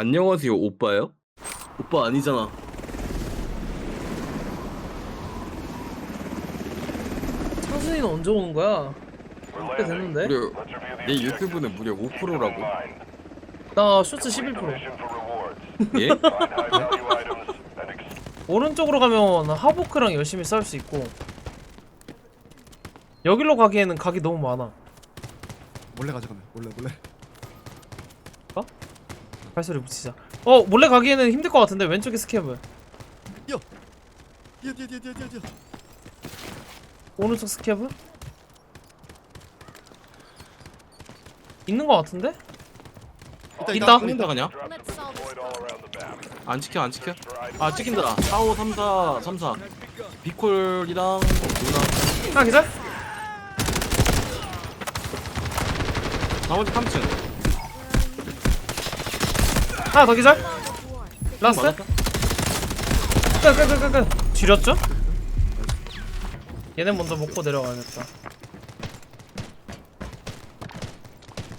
안녕하세요 오빠요? 오빠 아니잖아 창순이는 언제 오는 거야? 꽤 됐는데? 무려 내 유튜브는 무려 5%라고 나 쇼츠 11% 예? 오른쪽으로 가면 하보크랑 열심히 싸울 수 있고 여기로 가기에는 각이 너무 많아 몰래 가져가면 몰래 몰래 발소리 붙이자 어 몰래 가기에는 힘들 것 같은데 왼쪽에 스캐브 뛰어 뛰어 뛰어 뛰어 뛰어 뛰어 오른쪽 스캐브 있는 것 같은데? 있다 있다. 찍는다 그냥? Let's solve this problem. 안 찍혀 안 찍혀? 아 찍힌다 4, 5, 3, 4, 3, 4 비콜이랑 누나 하나 기절? 나머지 3층 하나 더 기절? 라스트? 끄끄끄끄끄 지렸죠? 얘네 먼저 먹고 내려가야겠다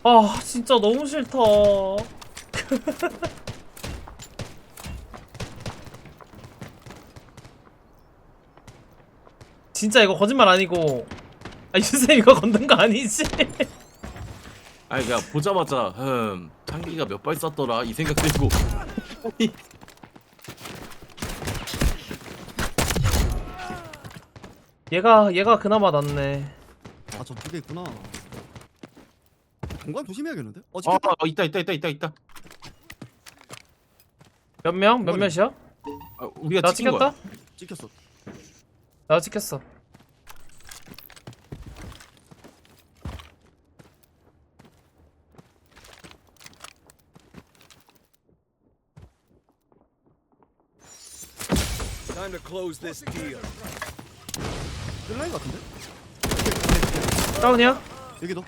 아 진짜 너무 싫다 진짜 이거 거짓말 아니고 아 유쌤 이거 건든 거 아니지? 아니 그냥 보자마자 흠 창기가 몇 발 쐈더라 이 생각 들고 얘가 얘가 그나마 낫네 아저 두 개 있구나 공간 조심해야겠는데? 어아 찍혔다 어, 있다 있다 있다 있다 있다 몇 명? 몇 몇이야? 아, 우리가 나 찍힌 거야 찍혔다? 찍혔어 나 찍혔어 Time to close this deal. 뜰라인 같은데? 다운이야? 여기도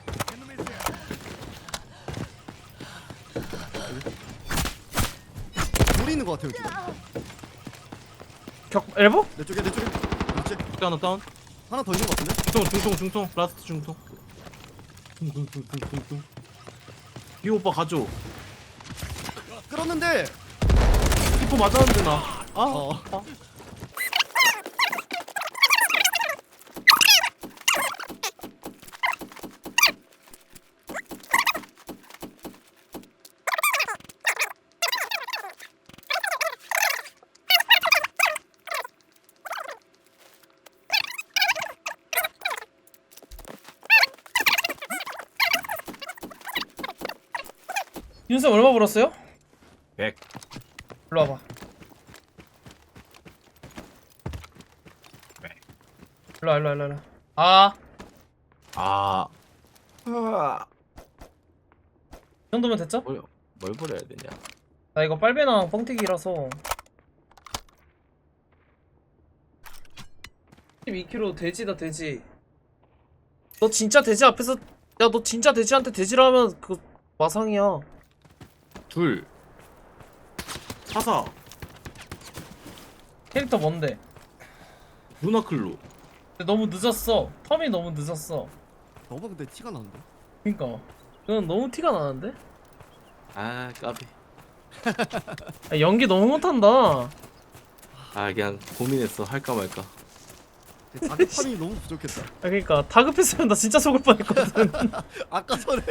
물이 있는 것 같아요 지금 격 엘보? 내 쪽에 내 쪽에. 그렇지 하나 다운. 하나 더 있는 것 같은데? 중통 중통 중통. 라스트 중통. 퉁퉁퉁퉁퉁퉁 이 오빠 가져 끌었는데. 이거 맞았는데 나. 아, 어 윤쌤 얼마 벌었어요? 100 일로 와봐. 일로 와, 일로 와, 일로 와, 일로 와. 아, 아. 아. 이 정도면 됐죠? 뭘, 뭘 버려야 되냐? 나 이거 빨배랑 뻥튀기라서 12kg 돼지다 돼지. 너 진짜 돼지 앞에서 야 너 진짜 돼지한테 돼지라 하면 그 마상이야. 둘. 사사. 캐릭터 뭔데? 루나클로. 근데 너무 늦었어. 텀이 너무 늦었어. 너무 근데 티가 나는데? 그니까 그건 너무 티가 나는데? 아, 까비. 아, 연기 너무 못한다. 아, 그냥 고민했어. 할까 말까. 자극함이 너무 부족했다 아 그러니까 다급했으면 나 진짜 속을 뻔했거든. 아까 전에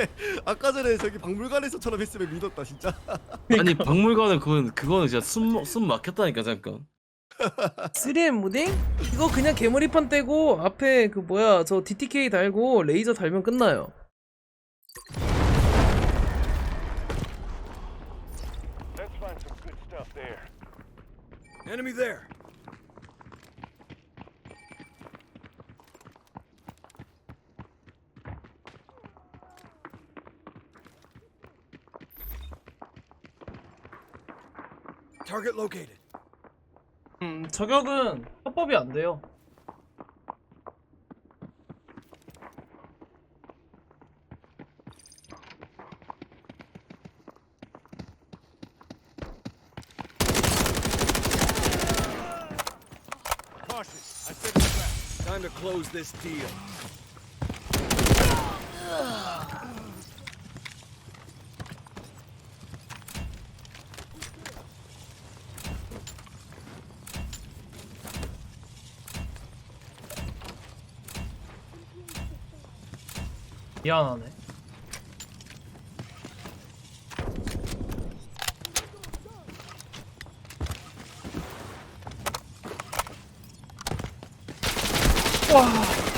아까 전에 저기 박물관에서처럼 했으면 믿었다 진짜 아니, 박물관은 그건 그거는 진짜 숨, 숨 막혔다니까 잠깐. 3M 무딩? 이거 그냥 개머리판 떼고 앞에 그 뭐야 저 DTK 달고 레이저 달면 끝나요. Let's find some good stuff there. Enemy there. Target located. 음 저격은 합법이 안 돼요. Caution. I set the trap. Time to close this deal. 미안하네. 와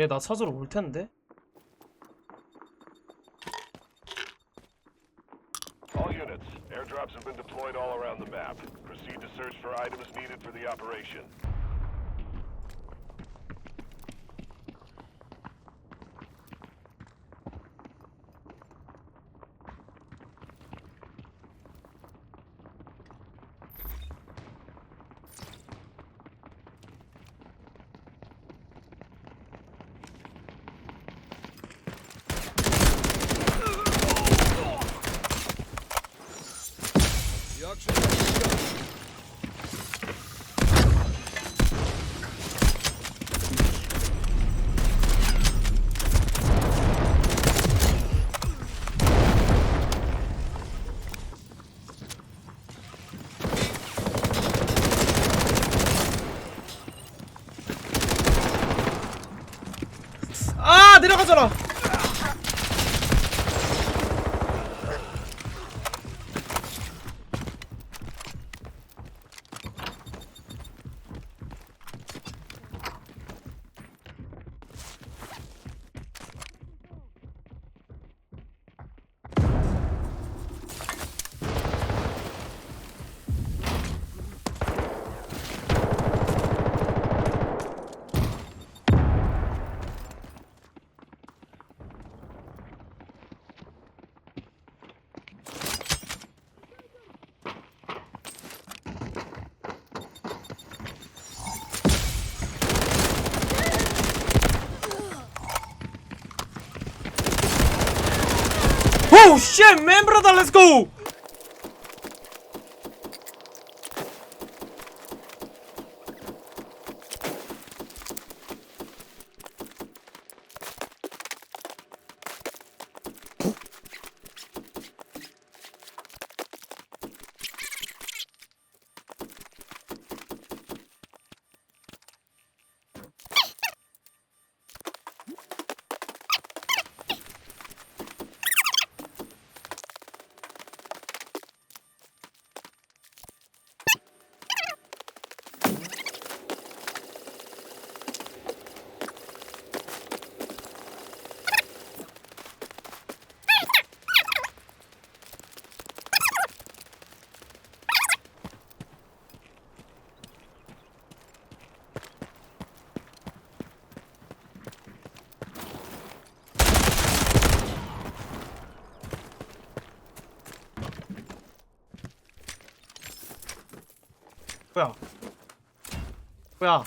얘 나 찾으러 올 텐데? 아 내려가잖아 오우 쉣맨 브 뭐야? 뭐야?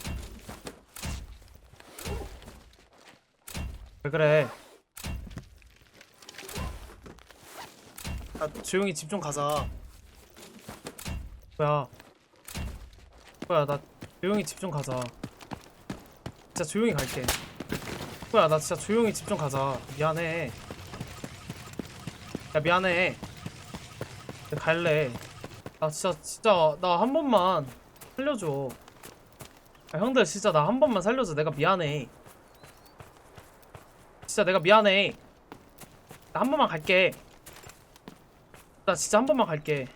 왜 그래? 아 조용히 집 좀 가자. 뭐야? 뭐야 나 조용히 집 좀 가자. 진짜 조용히 갈게. 뭐야 나 진짜 조용히 집 좀 가자. 미안해. 야 미안해. 나 갈래 아 진짜 진짜 나 한 번만 살려줘. 아, 형들 진짜 나 한 번만 살려줘. 내가 미안해. 진짜 내가 미안해. 나 한 번만 갈게. 나 진짜 한 번만 갈게.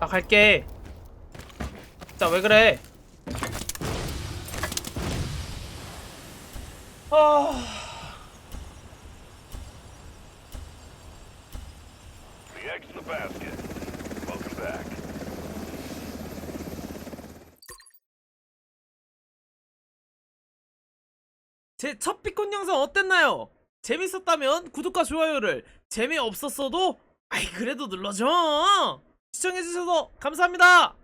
나 갈게. 진짜 왜 그래 아 The egg's in the basket. Welcome back. 제 첫 비콘 영상 어땠나요? 재밌었다면 구독과 좋아요를 재미없었어도 아이 그래도 눌러줘 시청해주셔서 감사합니다